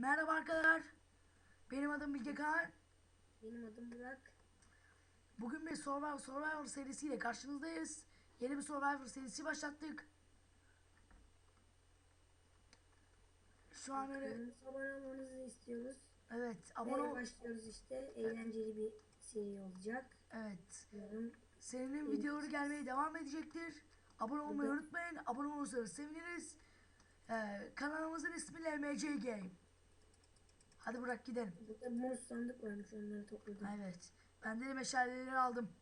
Merhaba arkadaşlar. Benim adım Bilge Kağan. Benim adım Burak. Bugün bir Survivor, Survivor serisiyle karşınızdayız. Yeni bir Survivor serisi başlattık. Şu an öyle, abone olmanızı istiyoruz. evet abone ol. başlıyoruz işte. Eğlenceli bir seri olacak. Evet. Umarım Senin videoları gelmeye devam edecektir. Abone olmayı unutmayın. Abone olursanız seviniriz. Ee, kanalımızın ismi LMC Game. Hadi bırak gidelim. burada bonus sandık varmış onları topladım. Evet. Ben de meşaleleri aldım.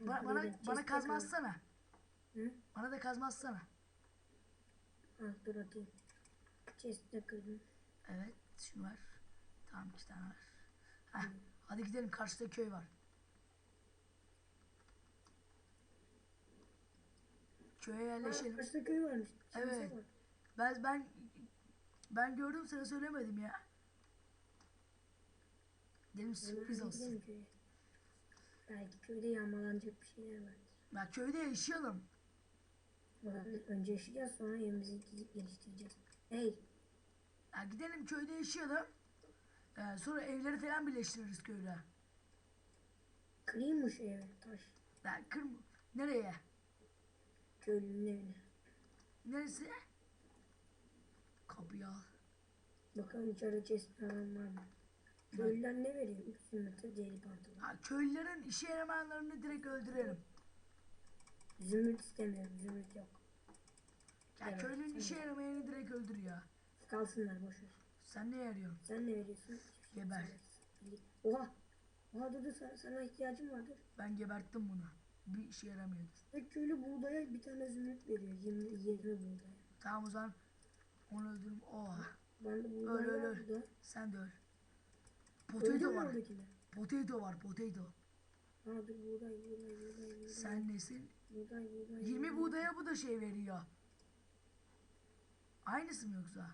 Bana, bana, bana kazmazsana. Hı? Bana da kazmazsana. Ah dur atayım. Chest'te kırdım. Evet, şunu var. Tamam iki tane var. Heh, hadi gidelim karşıda köy var. Köye yerleşelim. karşıda köy varmış. Evet. Ben ben ben gördüm sana söylemedim ya. Hemen sürpriz olsun. köye. Belki köyde yağmalanacak bir şeyler vardır. Ya köyde yaşayalım. Olabilir. Önce yaşayacağız sonra evimizi geliştireceğiz. Hey Ya gidelim köyde yaşayalım. Ee, sonra evleri falan birleştiririz köyde. kırayım mı şu evi taş? Ya kır nereye? Köylünün evine. Neresi? Kapıyı al. Bakalım içeride chest falan var mı? Köylüler ne veriyor? 3 zümrüt'e deri pantolon. Ha, köylülerin işe yaramayanlarını direkt öldürelim. Zümrüt istemiyorum. Zümrüt yok. Ya Evet, köylünün işe yaramayanı direkt öldür ya. Kalsınlar boşver. Sen ne yarıyorsun? Sen ne veriyorsun? Geber. Oha! Oha dur dur sana, sana ihtiyacım var dur. Ben geberttim bunu. Bir işe yaramıyordu. Ve köylü buğdaya bir tane zümrüt veriyor. 20, 20 buğdaya. Tamam o zaman onu öldürürüm. Oha. Ben de Öl öl öl. Sen de öl. Potato mü var. oradakiler? Potato var potato. Dur buğday buğday buğday buğday. Sen nesin? Buğday buğday. 20 buğday. buğdaya bu da şey veriyor. Aynısı mı yoksa?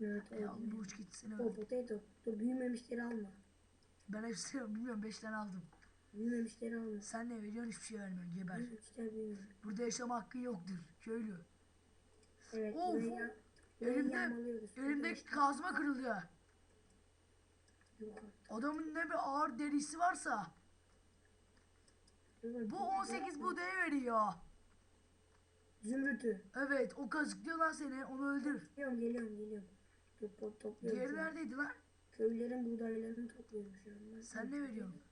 Evet Ya öyle. bu uç gitsin O öl. potato. Dur büyümemişleri alma. Ben hepsini bilmiyorum 5 tane aldım. Büyümemişleri alma. Sen ne veriyorsun hiçbir şey vermiyorsun geber. Büyümemişler büyümüyor. Burada yaşama hakkın yoktur köylü. Evet. Of, burayı ya- burayı Elimde, yağmalıyoruz. elimde kazma kırılıyor. Adamın ne bir ağır derisi varsa dur, bu dur. 18 buğdayı veriyor. Zümrütü. Evet o kazıklıyor lan seni onu öldür. Geliyorum geliyorum geliyorum. Pot topluyorum. Diğeri neredeydi lan? Köylülerin buğdaylarını topluyorum şu an. Ben Sen ne veriyorsun?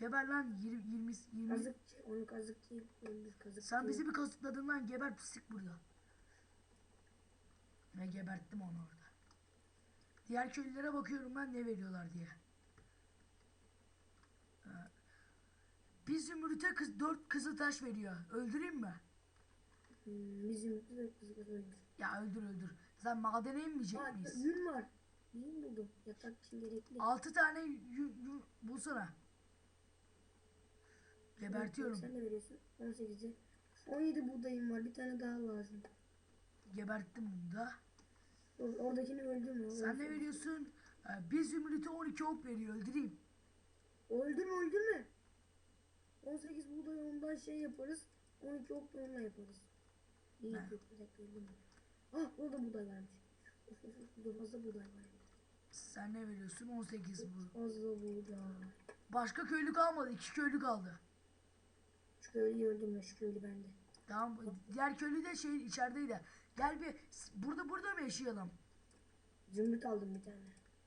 Geber lan 20 20 20. Kazıkçı. Onu kazıkçı öldür kazıkçı. Sen bizi bir kazıkladın lan geber pislik burada. Ve geberttim onu orada. Diğer köylülere bakıyorum ben ne veriyorlar diye. Bir zümrüte kız, dört kızıl taş veriyor. Öldüreyim mi? Hmm, bizim de kızık öldür. Ya öldür öldür. Sen madene inmeyecek Aa miyiz? yün var. Yün buldum. Yatak için gerekli. Altı tane yün, yün bulsana. Gebertiyorum. Sen ne veriyorsun? 18'e. 17 buğdayım var. Bir tane daha lazım. Geberttim bunu da. Oradakini öldürme. o Sen ne veriyorsun? Ee, Bir zümrüte 12 ok veriyor. Öldüreyim. Öldürme öldürme. 18 buğday ondan şey yaparız. 12 ok da onunla yaparız. İyi dur bir dakika öldürme. Ah orada buğday varmış. Of of of dur fazla buğday var. Sen ne veriyorsun? 18 bu. Fazla buğday. Başka köylü kalmadı. iki köylü kaldı. Şu köylüyü öldürme şu köylü bende. Tamam. Diğer köylü de şey içerideydi. Gel bir burada burada mı yaşayalım? Zümrüt aldım bir tane.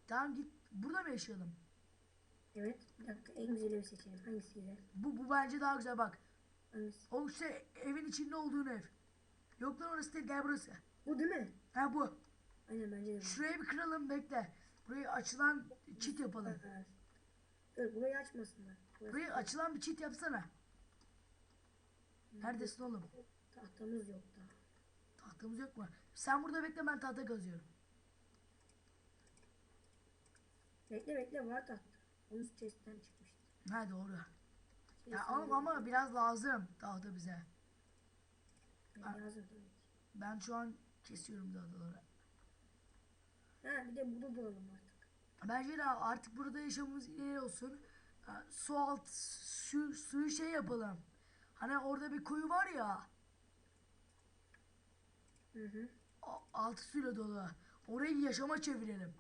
Tamam git burada mı yaşayalım? Evet bir dakika en güzeli seçelim. Hangisi güzel? Bu, bu bence daha güzel bak. Hangisi? O işte evin içinde olduğun ev. Yok lan orası değil gel burası. Bu değil mi? Ha bu. Aynen bence de. Şurayı bir kıralım bekle. Burayı açılan çit yapalım. Ha. Dur burayı açmasınlar. Burası Burayı açılan bir çit yapsana. Neredesin oğlum? tahtamız yok daha. Tahtamız yok mu? Sen burada bekle ben tahta kazıyorum. Bekle bekle var tahta. Onun chest'ten çıkmıştı. Ha doğru. Ya ama, ama biraz lazım tahta bize. Yani lazım tabii ki. Ben şu an kesiyorum tahtaları. Ha bir de burada duralım artık. Bence de artık burada yaşamımız iyi olsun. Su alt su, suyu şey yapalım. Hani orada bir kuyu var ya. Hı hı. a- Altı suyla dolu. Orayı yaşama çevirelim.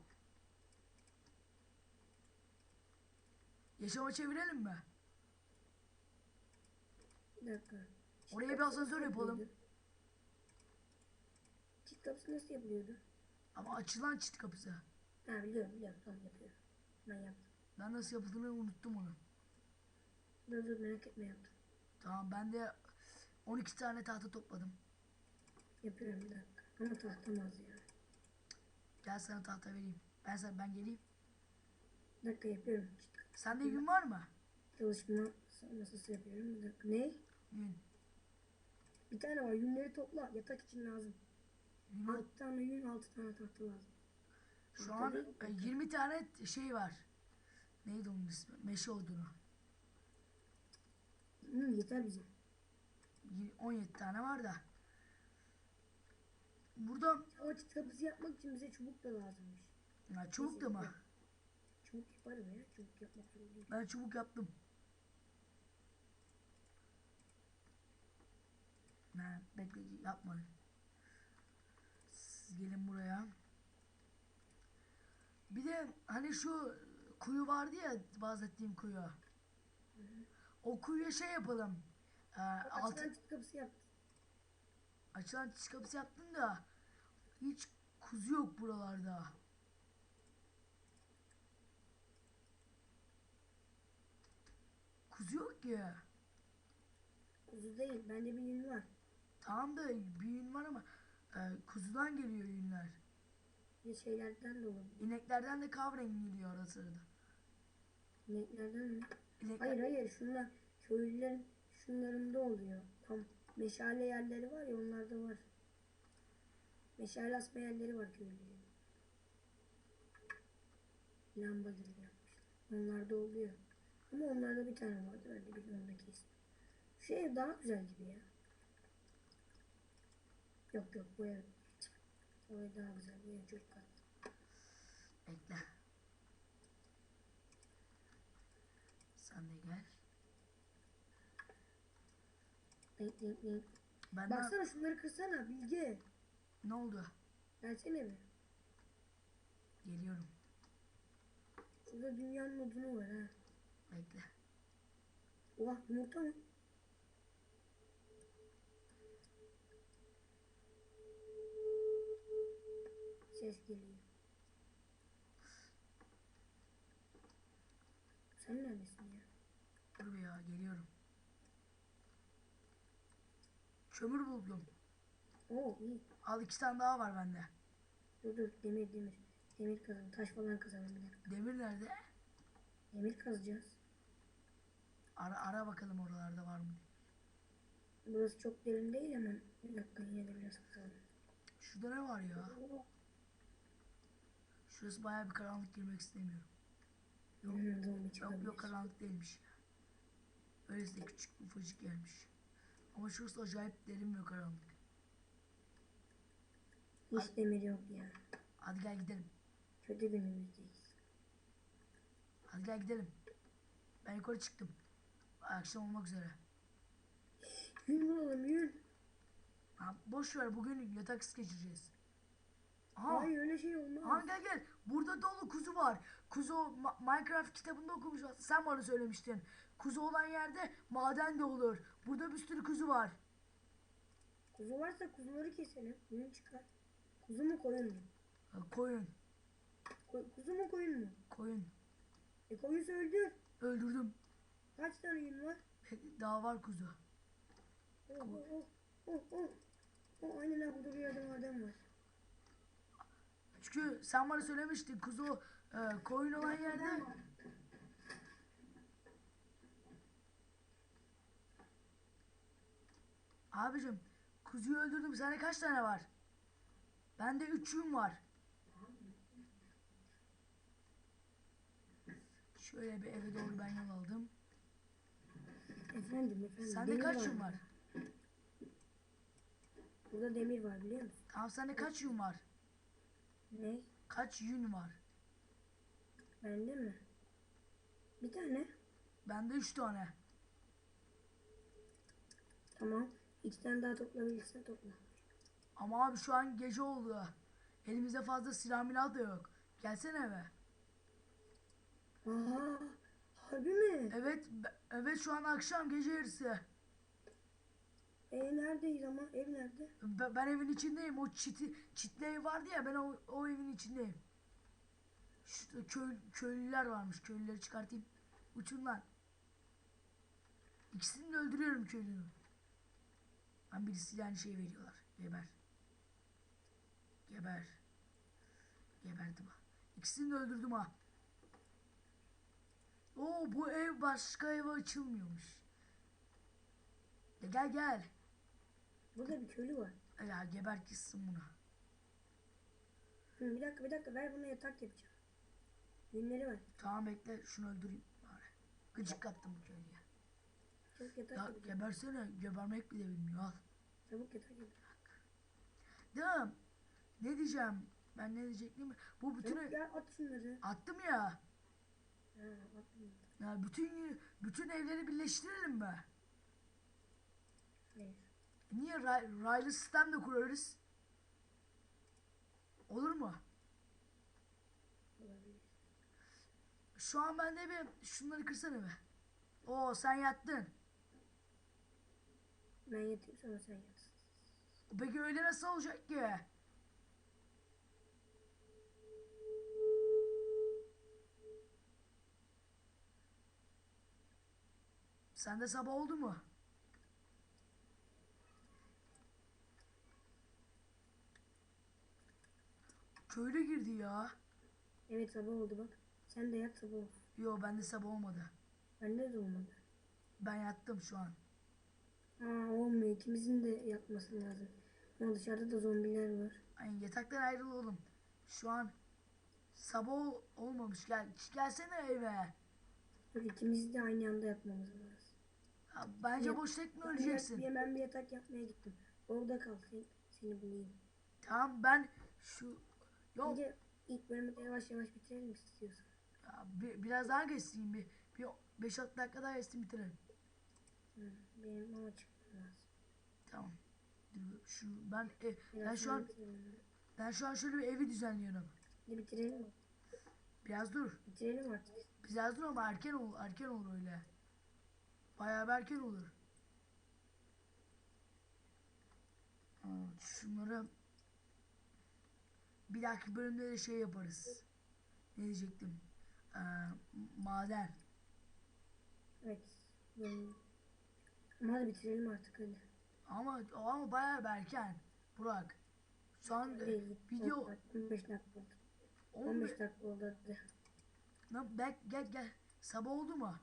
Yaşama çevirelim mi? Bir dakika. Oraya bir asansör yapalım. Çift kapısı nasıl yapılıyordu? Ama açılan çit kapısı. Ha biliyorum biliyorum tamam yapıyorum. Ben yaptım. Ben nasıl yapıldığını unuttum onu. Dur dur merak etme yaptım. Tamam ben de 12 tane tahta topladım. Yapıyorum bir dakika. Ama tahtam az ya. Gel sana tahta vereyim. Ben sana ben geleyim. Bir dakika yapıyorum. Sende yün var mı? Çalışma masası yapıyorum. Bir dakika. Ne? Yün. Bir tane var. Yünleri topla. Yatak için lazım. Yün yok. 6 tane yün, 6 tane tahta lazım. Şu an e, 20 tane şey var. Neydi onun ismi? Meşe odunu. Hı, yeter bize. Y- 17 tane var da. Burada çift kapısı yapmak için bize çubuk da lazımmış. ya çubuk da mı? Çubuk yaparım ya. Çubuk yapmak zorunda değil. Ben çubuk yaptım. Ne bekle yapma. Siz gelin buraya. Bir de hani şu kuyu vardı ya bahsettiğim kuyu. O kuyuya şey yapalım. Ee, altı, Açılan çift kapısı yaptım. açılan çiş kapısı yaptın da hiç kuzu yok buralarda. Kuzu yok ki. Kuzu değil. Bende bir yün var. Tamam da bir yün var ama e, kuzudan geliyor yünler. Bir şeylerden de olabilir. İneklerden de kahverengi geliyor arada sırada. İneklerden mi? İnekler, Hayır hayır. Şunlar köylülerin şunlarında oluyor. Tam meşale yerleri var ya onlarda var. Meşale asma yerleri var köylülerin. Lamba gibi yapmışlar. Onlarda oluyor. Ama onlarda bir tane vardı. De biliyorum ondaki ismi. Şu ev daha güzel gibi ya. Yok yok bu ev. O ev daha güzel. Bu ev çok tatlı. Bekle. Sen de gel. Denk. Ben de... Baksana şunları kırsana Bilge. Ne oldu? Gelsene bir. Geliyorum. Şurada dünyanın odunu var ha. Bekle. Oha yumurta mı? Ses geliyor. Sen neredesin ya? Dur ya geliyorum. Kömür buldum. Oo iyi. Al iki tane daha var bende. Dur dur demir demir. Demir kazalım. Taş falan kazalım bir dakika. Demir nerede? Demir kazacağız. Ara, ara bakalım oralarda var mı diye. Burası çok derin değil ama bir dakika yine de biraz kazalım. Şurada ne var ya? Şurası bayağı bir karanlık girmek istemiyorum. Yok. Hmm, zombi Yok çıkabilir. yok karanlık değilmiş. Öylesi de küçük ufacık gelmiş. Ama şurası acayip derin ve karanlık. Hiç demir yok ya. Hadi gel gidelim. Kötü günümüzdeyiz. Hadi gel gidelim. Ben yukarı çıktım. Akşam olmak üzere. Yün bulalım yün. Ha, boş ver bugün yataksız geçireceğiz. Aha, Hayır öyle şey olmaz. aha gel gel. Burada dolu kuzu var. Kuzu Ma- Minecraft kitabında okumuş. Sen bana söylemiştin. Kuzu olan yerde maden de olur. Burada bir sürü kuzu var. Kuzu varsa kuzuları keselim. Yün çıkar. Kuzu mu koyun mu? Ha, Koyun. Ko- kuzu mu koyun mu? Koyun. E koyunsa öldür. Öldürdüm. Kaç tane yün var? Daha var kuzu. Oh oh oh. Oh oh. Oh aynen ha burada bir yerde maden var. Çünkü sen bana söylemiştin kuzu e, koyun olan yerde Abicim kuzuyu öldürdüm. Sende kaç tane var? Bende üç yün var. Şöyle bir eve doğru ben yol aldım. Efendim efendim. Sende kaç yün var? burada. Demir var biliyor musun? Tamam sende kaç yün var? Ne? Kaç yün var? Bende mi? Bir tane. Bende üç tane. Tamam. İki tane daha toplayabilirsen topla. Ama abi şu an gece oldu. Elimizde fazla silah milah da yok. Gelsene eve. Aa, harbi mi? Evet, evet şu an akşam gece yarısı. E neredeyiz ama? Ev nerede? Be- Ben evin içindeyim. O çiti, çitli ev vardı ya ben o, o evin içindeyim. Şu köy, köylüler varmış. Köylüleri çıkartayım. Uçun lan. İkisini de öldürüyorum köylünün. Ben birisiyle aynı şeyi veriyorlar. Geber. Geber. Geberdim ha. İkisini de öldürdüm ha. Oo bu ev başka eve açılmıyormuş. Gel gel. Burada bir köylü var. Ya geber gitsin buna. Hı, bir dakika bir dakika ver buna yatak yapacağım. Yünleri var. Tamam bekle şunu öldüreyim bari. Gıcık kaptım bu köylüye. Çabuk yatak Ya yapacağım. gebersene gebermek bile bilmiyor al. Çabuk yatak yapacağım. Devam. Ne diyeceğim? Ben ne diyecektim? Bu bütün Çabuk ya at şunları. attım ya. Ha at bunları. Ya bütün bütün evleri birleştirelim mi? Hayır. Niye ray, raylı sistem de kurarız? Olur mu? Olabilir. Şu an bende bir şunları kırsana be. Oo sen yattın. Ben yatayım sonra sen yatsın. Peki öyle nasıl olacak ki? Sende sabah oldu mu? Köylü girdi ya. Evet sabah oldu bak. Sen de yat sabah ol. Yo bende sabah olmadı. Bende de olmadı. Ben yattım şu an. Aa olmuyor. İkimizin de yatması lazım. Ama dışarıda da zombiler var. Ay yataktan ayrıl oğlum. Şu an sabah ol- olmamış. Gel gelsene eve. Bak ikimiz de aynı anda yatmamız lazım. Ya, bence Ya- boş tek mi Ben, öleceksin? bir- ben bir yatak yapmaya gittim. Orada kal. Sen, seni bulayım. Tamam ben şu yok Bence ilk bölümü yavaş yavaş bitirelim istiyorsan. ya, bir, biraz daha geçsin bir bir 5-6 dakika daha geçsin bitirelim. Hı, benim ama çıkmam lazım. Tamam. Dur şu ben e, ben şu an bitirelim. ben şu an şöyle bir evi düzenliyorum. Hadi bitirelim. Biraz dur. Bitirelim artık. Biraz dur ama erken ol erken olur öyle. Bayağı erken olur. Evet, şunları bir dahaki bölümde de şey yaparız. Ne diyecektim? Ee, maden. Evet. Ama hadi bitirelim artık hadi. Ama ama bayağı erken. Burak. Şu an Hadi, video 15 dakika oldu. 15 15 dakika oldu hadi. Lan bek gel gel. Sabah oldu mu?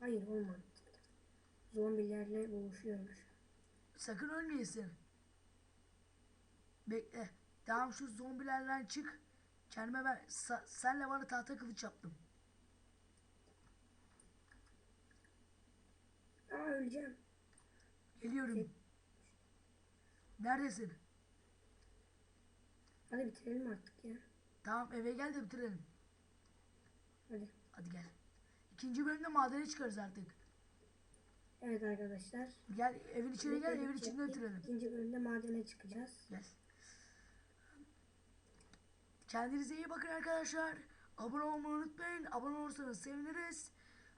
Hayır olmadı. Zombilerle boğuşuyormuş. Sakın ölmeyesin. Bekle. Tamam şu zombilerden çık. Kendime ben sa- senle bana tahta kılıç yaptım. Aa öleceğim. Geliyorum. Neredesin? Hadi bitirelim artık ya. Tamam eve gel de bitirelim. Hadi. Hadi gel. İkinci bölümde madene çıkarız artık. Evet arkadaşlar. Gel evin içine gel evin içinde bitirelim. İkinci bölümde madene çıkacağız. Gel. Kendinize iyi bakın arkadaşlar. Abone olmayı unutmayın. Abone olursanız seviniriz.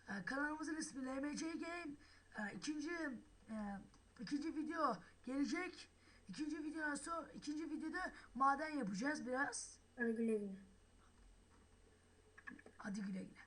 Ee, kanalımızın ismi LMC Game. Ee, ikinci e, ikinci video gelecek. İkinci videodan sonra ikinci videoda maden yapacağız biraz. Hadi güle güle. Hadi güle güle.